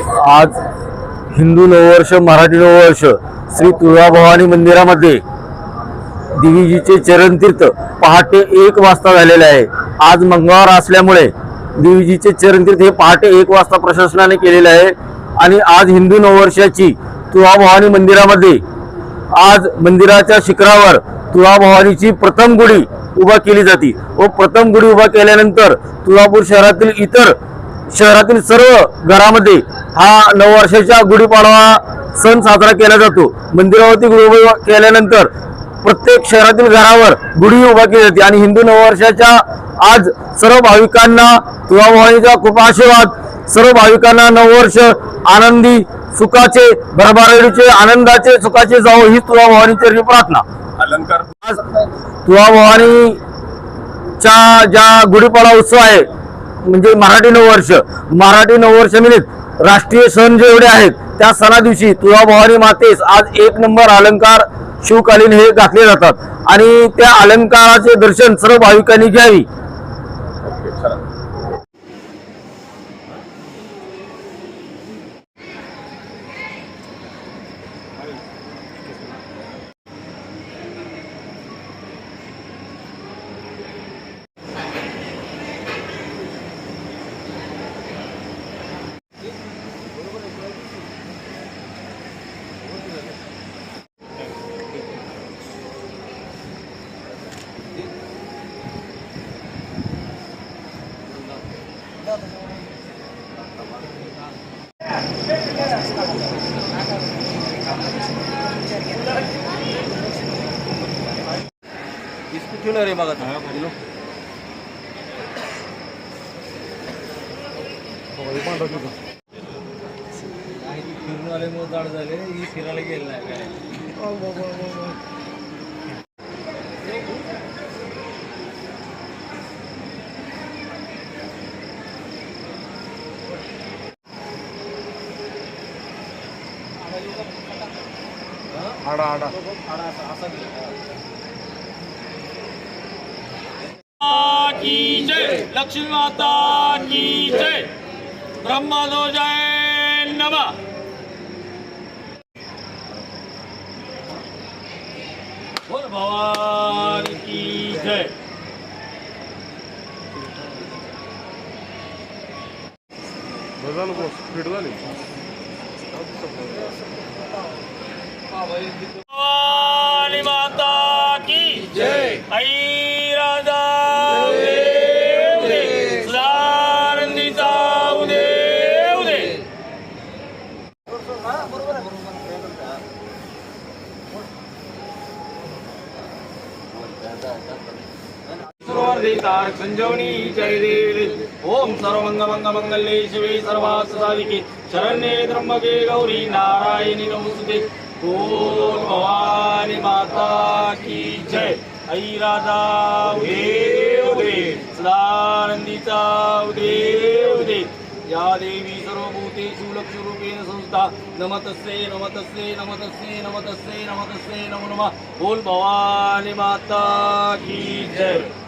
आज हिंदू नववर्ष मराठी नववर्ष श्री तुळाभवानी मंदिरामध्ये देवीजीचे चरणतीर्थ पहाटे एक वाजता झालेले आहे. आज मंगळवार असल्यामुळे देवीजीचे चरणतीर्थ हे पहाटे एक वाजता प्रशासनाने केलेले आहे. आणि आज हिंदू नववर्षाची तुळाभवानी मंदिरामध्ये आज मंदिराच्या शिखरावर तुळाभवानीची प्रथम गुढी उभा केली जाते. व प्रथम गुढी उभा केल्यानंतर तुळापूर शहरातील इतर शहरातील सर्व घरामध्ये हा नववर्षाच्या गुढीपाडवा सण साजरा केला जातो. मंदिरावरती गुढी उभा केल्यानंतर प्रत्येक शहरातील घरावर गुढी उभा केली जाते आणि हिंदू नववर्षाच्या आज सर्व भाविकांना तुळाभवानीचा खूप आशीर्वाद सर्व भाविकांना नववर्ष आनंदी सुखाचे भरभराटीचे आनंदाचे सुखाचे जावो ही तुळाभवानीची प्रार्थना. अलंकार. आज तुळाभवानीच्या ज्या गुढीपाडा उत्सव आहे म्हणजे मराठी नववर्ष मराठी नववर्ष मिनिट राष्ट्रीय सण जेवढे आहेत त्या सणा दिवशी तुळाभवानी मातेस आज एक नंबर अलंकार शिवकालीन हे घातले जातात. आणि त्या अलंकाराचे दर्शन सर्व भाविकांनी घ्यावी. फिरून आल्यामुळे जाड झाले ही फिरायला गेलं नाही काय? की जय. लक्ष्मी माता की जय. ब्रह्मदो जय नमः. बोल भवानी की जय. भवानी माता की जय। आई उदे सदानंदीचा उदे। उदे तारक संजीवनी जय देव ओम सर्व मंगल्ये शिवे सर्वार्थ शरण्ये त्र्यंबके गौरी नारायणी नमोस्तुते। ओम भवानी माता की जय। आई राधा उदे उदे। सदानंदीचा उदे उदे। या देवी सर्वभूतेषु लक्ष्मीरूपेण संस्था। नमतस्ये नमतस्ये नमतस्ये नमतस्ये नमतस्ये नमो नमः। बोल भवानी माता की जय।